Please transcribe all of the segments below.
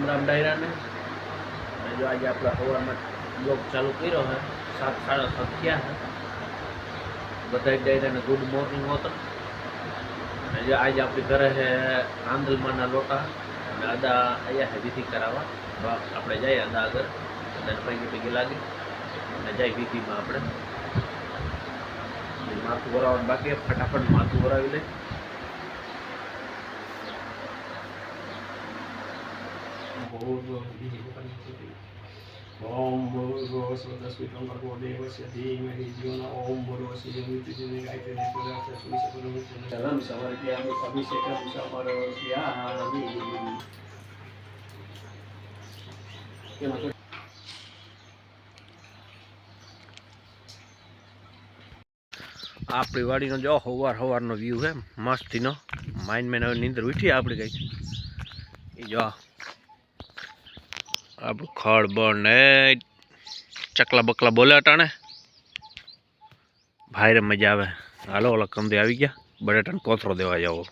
રામ રામ ડાયરાને. અને જો આજે આપણે હવામાં બ્લોગ ચાલુ કર્યો હે, સાત, સાડા સાત થયા હે. બધા ડાયરાને ગુડ મોર્નિંગ હોત. અને જો આજે આપણે ઘરે હે આંદલમાના લોટા. અને અદા અહીંયા છે વિધિ કરાવવા. તો આપણે જઈએ અદા આગળ. અને પૈકી પૈકી લાગી. અને જાય વિધિમાં આપણે. માથું વરાવવાનું બાકી ફટાફટ માથું વરાવી આપણી વાડીનો જો સવાર સવારનો વ્યૂ છે મસ્તીનો માઇન્ડ મેન હવે નીંદર ઉઠી આપણી કઈ એ જો આપણું ખડ બળ ને ચકલા બકલા બોલે અટાણે ભાઈરે મજા આવે. હાલો ઓલા કંદે આવી ગયા. બટેટાને કોથરો દેવા જાવો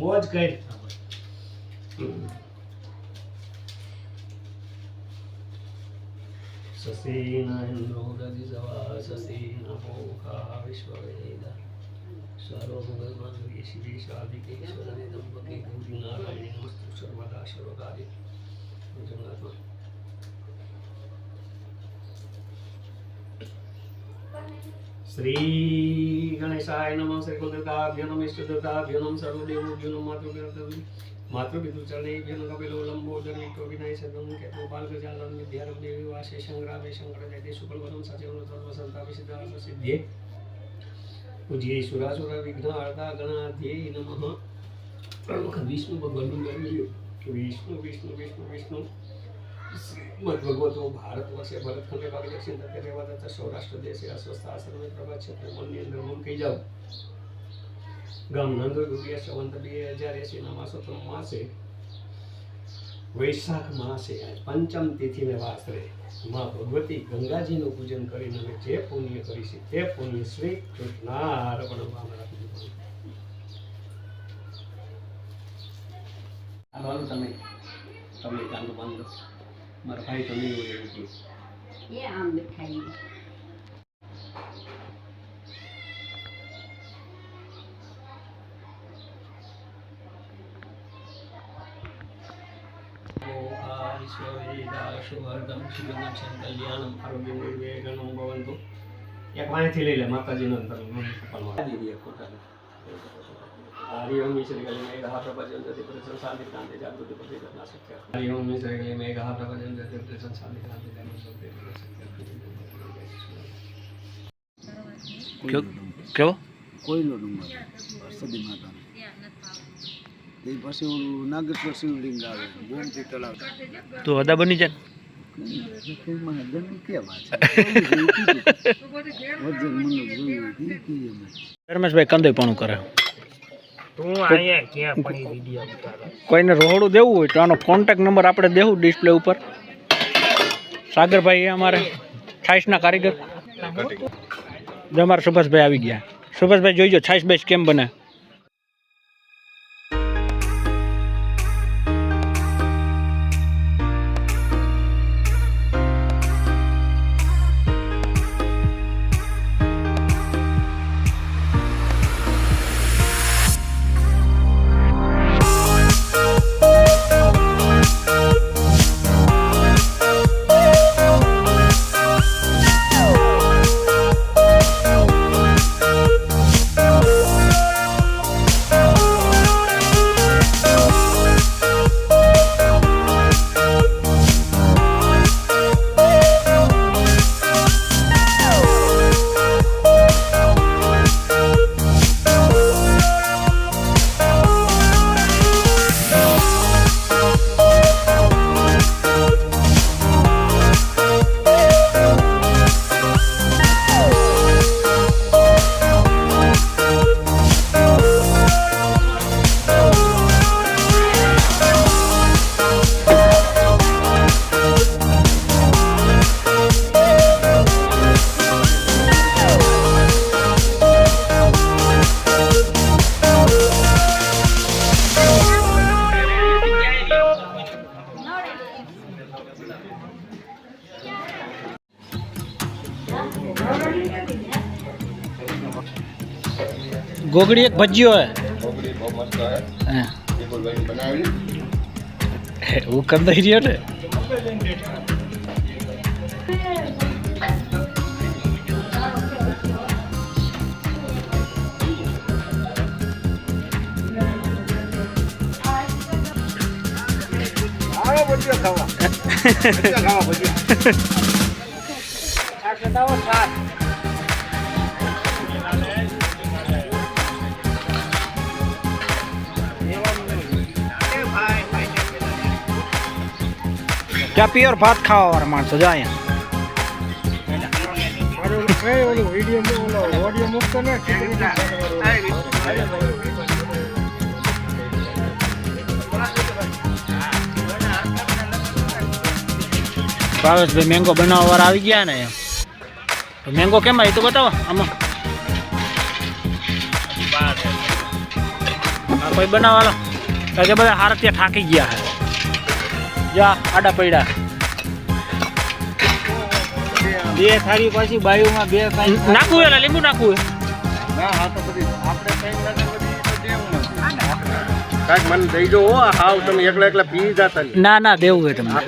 મોજ કર. સસીન ઇન્દ્રો રજિસવા સસીન મોખા વિશ્વવેદા. સર્વમંગલમાંગલ્ય શ્રી સાધિકે ઈશ્વરને દંપકે ગૌરી નારાયણી નમસ્તુ સર્વદા સર્વકાર્ય જગન્નાથમાં. શ્રી ગણેશાય નમઃ. શ્રી કુલદેવતાભ્યો નમઃ. ઇષ્ટદેવતાભ્યો નમઃ. સર્વદેવોભ્યો નમઃ. માતૃપિતૃ ચરણેભ્યો નમઃ. કપિલો લંબોદર વિક્ટો વિનાય સદમ કેતુ બાલગજાનન વિદ્યારમ દેવી વાસે. સંગ્રામે શંકર જયતે શુક્લવરમ સચિવનો સર્વ સંતાપી સિદ્ધાર્થ સિદ્ધે. પૂજ્ય સુરાસુર વિઘ્ન ગણા ધ્યેય નમઃ. વિષ્ણુ ભગવાનનું વિષ્ણુ વિષ્ણુ વિષ્ણુ વિષ્ણુ. શ્રીમદ ભગવતો ભારત વર્ષે ભરતખંડે ભાગ દક્ષિણ તથે રેવા તથા સૌરાષ્ટ્ર દેશે અસ્વસ્થ આશ્રમે પ્રભાત ક્ષેત્ર મનની અંદર મન કહી જાઓ. ગામ નંદો રૂપિયા સવંત બે હજાર એસી ના ત્રણ માસે વૈશાખ માસે પંચમ તિથિને વાસરે માં ભગવતી ગંગાજીનું પૂજન કરીને અમે જે પુણ્ય કરીશું તે પુણ્ય શ્રી કૃષ્ણાર્પણ રાખી તમે તમે ચાલુ બાંધો. મારા ભાઈ તો નહીં હોય એવું. એ આમ દેખાય. એક વાણીથી લઈ લે માતાજીનો અંતર હરિ ઓમ શ્રી ગલી મેઘ પ્રભજન જતિ પ્રસન્ન શાંતિ કાંતિ જાગૃતિ પ્રતિગત શક્ય હરિ ઓમ શ્રી ગલી મેઘ પ્રભજન જતિ પ્રસન્ન શાંતિ જાગૃતિ કેવો કોઈનો માતાનો તે પછી ઓલું નાગેશ્વર શિવલિંગ આવે ગોમતી તળાવ. તું અદા બની જાય? રમેશભાઈ કંદે કરે. કોઈને રોહડું દેવું હોય તો આનો કોન્ટેક્ટ નંબર આપણે દેવું ડિસ્પ્લે ઉપર. સાગરભાઈ એ અમારે છાઈસના કારીગર. અમારા સુભાષભાઈ આવી ગયા. સુભાષભાઈ જોઈજો છાઈસ બેસ કેમ બને? ગોગડી એક ભજીયો હે. કોકડી બહુ મસ્ત હે. બનાવેલી હું કંદાઈ રહ્યો ને? ત્યાં પ્યોર ભાત ખાવા વાળા માણસો જો ભાવેશભાઈ મેંગો બનાવવા વાળા આવી ગયા ને. મેંગો કેમ આવી તો બતાવો, આમાં. કોઈ બનાવવાનો બધા હાર ત્યાં થાકી ગયા હે જા આડા પડ્યા. બે થાળી પછી બાયુમાં બે કાંઈ નાખું એલા લીંબુ નાખું ના હા તો બધી આપણે કાંઈ ના તમે એકલા એકલા પી જતા ના ના દેવું હે તમને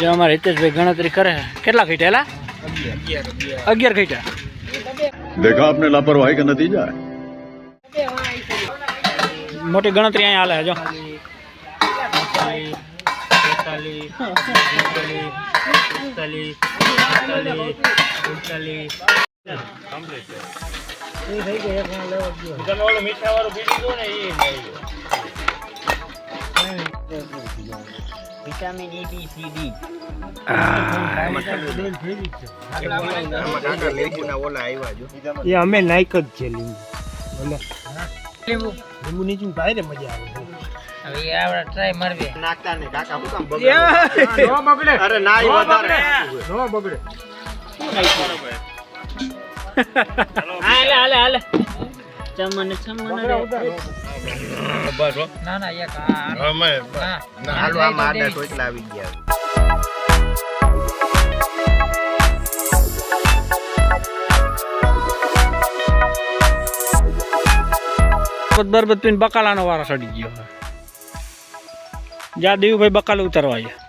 જો અમારે હિતેશભાઈ ગણતરી કરે. કેટલા ઘટેલા અગિયાર. ઘટા દેખા આપને લાપરવાહી કે નથી જાય? મોટી ગણતરી અહીંયા હાલે છે, જો. Vitamin E B C D ઓલા આવ્યા જો એ અમે નાયક જ છે લીંબુ. બોલે લીંબુ. નીચું ભાઈ ને મજા આવે. હવે આવડે ટ્રાય મારવી નાખતા ને કાકા હું કામ બગડે? નો બગડે. અરે નાઈ વધારે. નો બગડે. હાલે હાલે. હાલે ચમન ચમન રે. ના ના યાર આ અમે ના હાલો આ માડે ટોટલા આવી ગયા. બરબત પીને બકાલાનો વારો સડી ગયો જા દેવુભાઈ બકાલ ઉતારવા આવ્યા.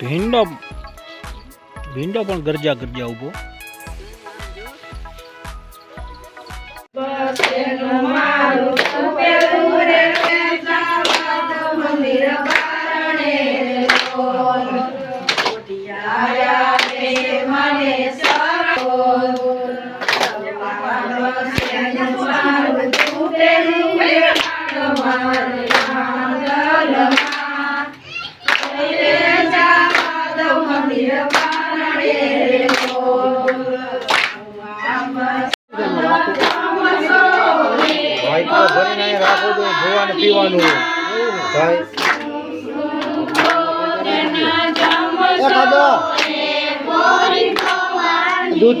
ભીંડો ભીંડો પણ ગરજા ગરજા ઊભો Yeah. খাওয়ানো তাই। দুধ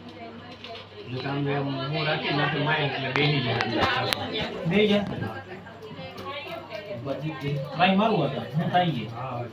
તમે હું રાખી નાખી માય એટલે બેહી જાય બે ગયા પછી ટ્રાય મારું હતા. હું થઈ ગયા.